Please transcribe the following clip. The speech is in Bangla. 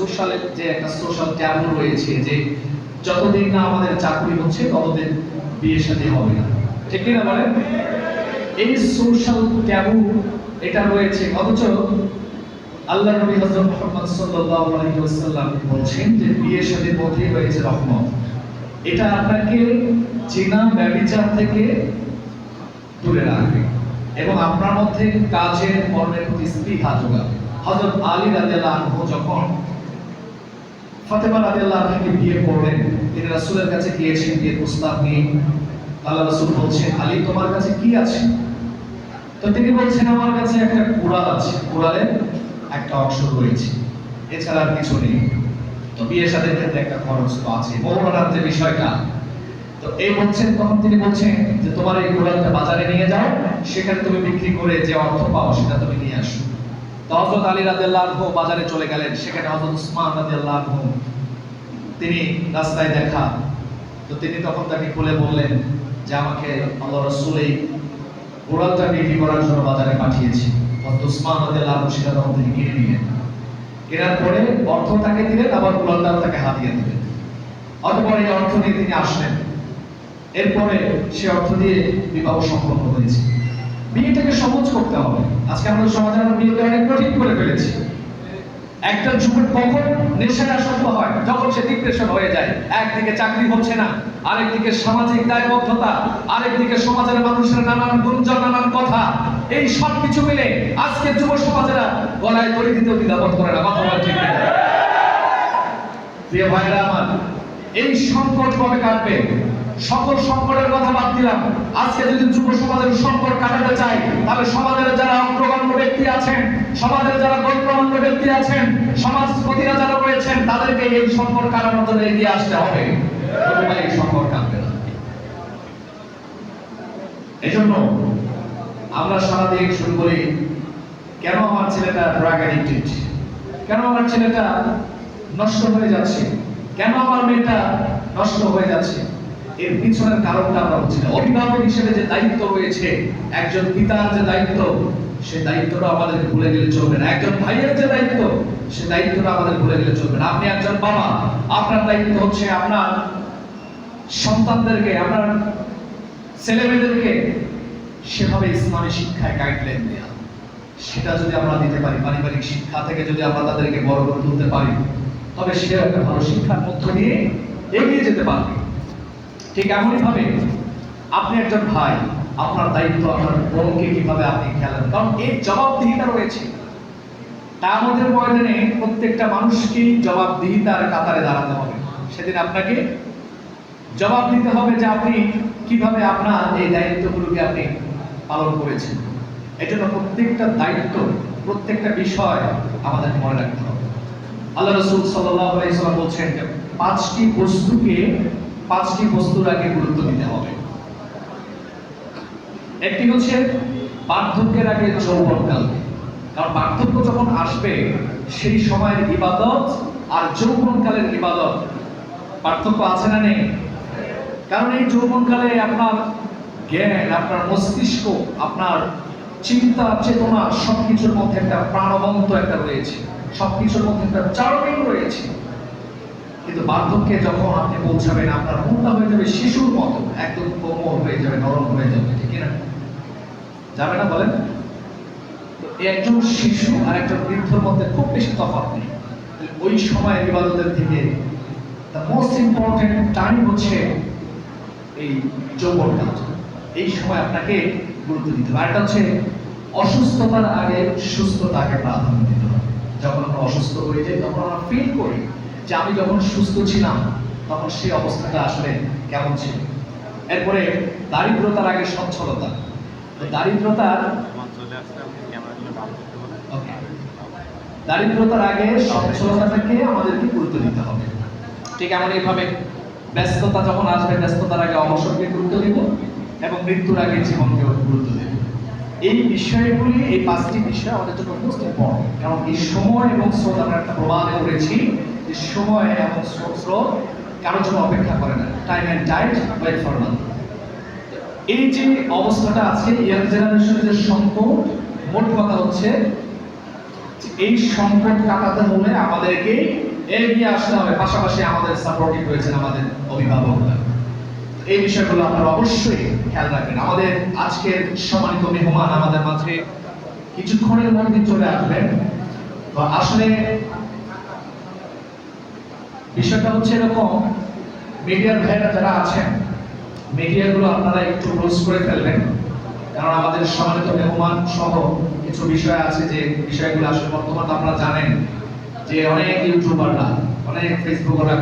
সোশ্যাল যে একটা সোশ্যাল ট্যাবু রয়েছে যে যতদিন না আমাদের চাকরি হচ্ছে, ততদিন বিয়ে শাদী হবে না। ঠিক কিনা বলেন? এই সোশ্যাল ট্যাবু, এটা রয়েছে, অথচ আল্লাহ নবী হযরত মুহাম্মদ সাল্লাল্লাহু আলাইহি ওয়াসাল্লাম বলছেন যে বিয়ে শাদীর মধ্যেই রয়েছে রহমত। এটা আপনাকে জিনা, ব্যভিচার থেকে দূরে রাখবে এবং আপনার মধ্যে কাজের কর্মের প্রতি স্পৃহা যোগাবে। হযরত আলী রাদিয়াল্লাহু আনহু যখন ফাতেমা রাদিয়াল্লাহু আনহাকে বিয়ে করলেন, তিনি রাসূলের কাছে গিয়েছেন বিয়ের প্রস্তাব নিয়ে আল্লাহ রাসূল বলছেন, আলী, তোমার কাছে কি আছে? তো তিনি বলছেন, আমার কাছে একটা কুড়াল আছে, কুড়ালের একটা অংশ রয়েছে, এছাড়া আর কিছু নেই। তো বিয়ে সাথে ক্ষেত্রে একটা খরচ তো আছে মৌলানার যে বিষয়টা, তো এই বলছেন, তখন তিনি বলছেন যে, তোমার এই কুড়ালটা বাজারে নিয়ে যাও, সেখানে তুমি বিক্রি করে যে অর্থ পাও, সেটা তুমি নিয়ে আসো। তো হযরত আলী রাদিয়াল্লাহু বাজারে চলে গেলেন। সেখানে হযরত উসমান রাদিয়াল্লাহু তিনি রাস্তায় দেখা। তো তিনি তখন তাকে খুলে বললেন যে, আমাকে আল্লাহ রাসূল এই কুড়ালটা বিক্রি করার জন্য বাজারে পাঠিয়েছি। হযরত উসমান আনহু সেটা তখন তিনি কিনে নিলেন। কেনার পরে অর্থ তাকে দিলেন, আবার কুড়ালটাও তাকে হাতিয়ে দিলেন। অতঃপর এই অর্থ নিয়ে তিনি আসলেন। এরপরে সে অর্থ দিয়ে বিবাহ সম্পন্ন হয়েছে। বিয়েটাকে সহজ করতে হবে। আজকে আমাদের সমাজে আমরা বিয়েকে অনেক কঠিন করে ফেলেছি। একটা যুবক কখন নেশায় আসক্ত হয়, যখন সে ডিপ্রেশন হয়ে যায়, একদিকে চাকরি হচ্ছে না, আরেকদিকে সামাজিক দায়বদ্ধতা, আরেকদিকে সমাজের মানুষের নানান গুঞ্জন, নানান কথা। এই সব কিছু মিলে আজকে যুব সমাজেরা গলায় দড়ি দিতেও দ্বিধাবোধ করে না, কথা ঠিক প্রিয় ভাইরা আমার, এই সংকট কবে কাটবে? সকল সংকটের কথা বাদ দিলাম। আজকে যদি যুব সমাজের সংকট কাটাতে চাই, তাহলে সমাজের যারা অগ্রগণ্য ব্যক্তি আছেন, সমাজের যারা গণ্যমান্য ব্যক্তি আছেন সমাজপতিরা যারা রয়েছেন, তাদেরকে এই সংকট কাটানোর জন্য এগিয়ে আসতে হবে। এই সংকট কাটবে না। এজন্য আমরা সারাদিন শুরু করি, কেন আমার ছেলেটা ড্রাগ অ্যাডিক্টেড কেন আমার ছেলেটা নষ্ট হয়ে যাচ্ছে? কেন আমার মেয়েটা নষ্ট হয়ে যাচ্ছে? এর পিছনের কারণটা আমরা হচ্ছে না। অভিভাবক হিসেবে যে দায়িত্ব রয়েছে, একজন পিতার যে দায়িত্ব, সে দায়িত্বটা আমাদেরকে ভুলে গেলে চলবে না। একজন ভাইয়ের যে দায়িত্ব, সে দায়িত্বটা আমাদের ভুলে গেলে চলবে না। আপনি একজন বাবা, আপনার দায়িত্ব হচ্ছে আপনার সন্তানদেরকে, আপনার ছেলেমেয়েদেরকে সেভাবে ইসলামী শিক্ষায় গাইডলাইন দেওয়া সেটা যদি আমরা দিতে পারি, পারিবারিক শিক্ষা থেকে যদি আমরা তাদেরকে বড় করে তুলতে পারি, তবে সে একটা ভালো শিক্ষার মধ্য দিয়ে এগিয়ে যেতে পারবে। ঠিক এমনই ভাবে আপনি একজন ভাই, আপনার দায়িত্ব, আপনার বোনকে কীভাবে আপনি খেলেন? কারণ এই জবাবদিহিতা রয়েছে। তা আমাদের ময়দানে প্রত্যেকটা মানুষকেই জবাবদিহিতার কাতারে দাঁড়াতে হবে। সেদিন আপনাকে জবাব দিতে হবে যে আপনি কীভাবে আপনার এই দায়িত্বগুলোকে আপনি পালন করেছেন। এজন্য প্রত্যেকটা দায়িত্ব, প্রত্যেকটা বিষয় আমাদের মনে রাখতে হবে। আল্লাহ রসুল সাল্লাহ বলছেন পাঁচটি বস্তুকে পাঁচটি বস্তুর আগে গুরুত্ব দিতে হবে। একটি হচ্ছে বার্ধক্যের আগে যৌবনকাল কারণ বার্ধক্য যখন আসবে, সেই সময়ের ইবাদত আর যৌবনকালের ইবাদত পার্থক্য আছে না নেই? কারণ এই যৌবনকালে আপনার জ্ঞান, আপনার মস্তিষ্ক, আপনার চিন্তা, চেতনা সবকিছুর মধ্যে একটা প্রাণবন্ত একটা রয়েছে। সবকিছুর মধ্যে একটা চারমিং রয়েছে। কিন্তু বার্ধক্যে যখন আপনি পৌঁছাবেন, আপনার মনটা হয়ে যাবে শিশুর মতো। একদম কোমল হয়ে যাবে, নরম হয়ে যাবে, ঠিক না যাবে না বলেন? তো একজন শিশু আর একজন বৃদ্ধর মধ্যে খুব বেশি তফাৎ নেই। ওই সময় ইবাদতের থেকে দ্য মোস্ট ইম্পর্টেন্ট টাইম হচ্ছে এই যৌবনকাল এই সময় আপনাকে গুরুত্ব দিতে হবে। আরেকটা হচ্ছে অসুস্থতার আগে সুস্থতাকে প্রাধান্য দিতে হবে। যখন আমরা অসুস্থ হয়ে যাই, তখন আমরা ফিল করি যে আমি যখন সুস্থ ছিলাম তখন সেই অবস্থাটা আসলে কেমন ছিল? এরপরে দারিদ্রতার আগে সচ্ছলতা। তো দারিদ্রতার দারিদ্রতার আগে সচ্ছলতাটাকে আমাদেরকে গুরুত্ব দিতে হবে। ঠিক এমন এইভাবে ব্যস্ততা যখন আসবে ব্যস্ততার আগে অবসরকে গুরুত্ব দিব এবং মৃত্যুর আগে জীবনকে গুরুত্ব দেব। এই বিষয়গুলি এই পাঁচটি বিষয় আমাদের জন্য মোস্ট ইম্পর্টেন্ট কারণ এই সময় এবং আমরা একটা প্রবাদে করেছি যে সময় এবং স্রোত কারোর জন্য অপেক্ষা করে না। Time and tide wait for none এই যে অবস্থাটা আজকে, ইয়াং জেনারেশনের যে সংকট, মোট কথা হচ্ছে এই সংকট কাটাতে হলে আমাদেরকে এগিয়ে আসতে হবে। পাশাপাশি আমাদের সাপোর্টিভ রয়েছেন আমাদের অভিভাবকরা। এই বিষয়গুলো আপনারা অবশ্যই খেয়াল রাখবেন। আমাদের আজকের সম্মানিত মেহমান আমাদের মাঝে কিছুক্ষণের মধ্যে চলে আসবেন। আসলে বিষয়টা হচ্ছে এরকম মিডিয়ার ভাইরা যারা আছেন মিডিয়াগুলো আপনারা একটু ক্লোজ করে ফেলবেন। কারণ আমাদের সম্মানিত মেহমান সহ কিছু বিষয় আছে যে বিষয়গুলো আসলে বর্তমানে আপনারা জানেন যে অনেক ইউটিউবাররা, অনেক ফেসবুকাররা